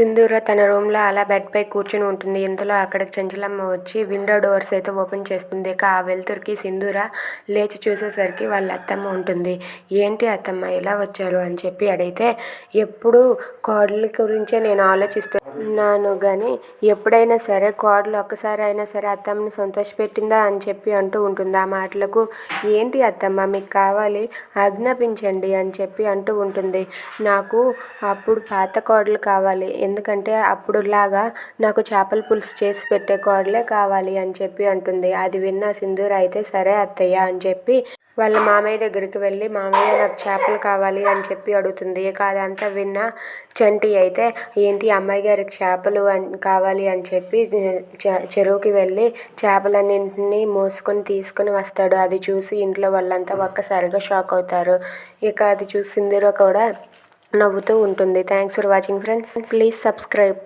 సింధూర తన రూమ్లో అలా బెడ్పై కూర్చుని ఉంటుంది. ఇంతలో అక్కడికి చంచలమ్మ వచ్చి విండో డోర్స్ అయితే ఓపెన్ చేస్తుంది. ఇక ఆ వెలుతురికి సింధూర లేచి చూసేసరికి వాళ్ళ అత్తమ్మ ఉంటుంది. ఏంటి అత్తమ్మ ఇలా వచ్చారు అని చెప్పి అడిగితే ఎప్పుడూ కోడలి గురించే నేను ఉన్నాను కానీ ఎప్పుడైనా సరే కోడలు ఒక్కసారి అయినా సరే అత్తమ్మని సంతోషపెట్టిందా అని చెప్పి అంటూ ఉంటుంది. ఆ మాటలకు ఏంటి అత్తమ్మ మీకు కావాలి ఆజ్ఞాపించండి అని చెప్పి అంటూ ఉంటుంది. నాకు అప్పుడు పాత కోడలు కావాలి. ఎందుకంటే అప్పుడులాగా నాకు చేపల పులుసు చేసి పెట్టే కోడలే కావాలి అని చెప్పి అంటుంది. అది విన్న సింధూర అయితే సరే అత్తయ్య అని చెప్పి వాళ్ళ మామయ్య దగ్గరికి వెళ్ళి మామయ్య నాకు చేపలు కావాలి అని చెప్పి అడుగుతుంది. ఇక అదంతా విన్న చంటి అయితే ఏంటి అమ్మాయి గారికి చేపలు కావాలి అని చెప్పి చెరువుకి వెళ్ళి చేపలన్నింటినీ మోసుకొని తీసుకొని వస్తాడు. అది చూసి ఇంట్లో వాళ్ళంతా ఒక్కసారిగా షాక్ అవుతారు. ఇక అది చూసి సింధూర కూడా నవ్వుతూ ఉంటుంది. Thanks for watching friends please subscribe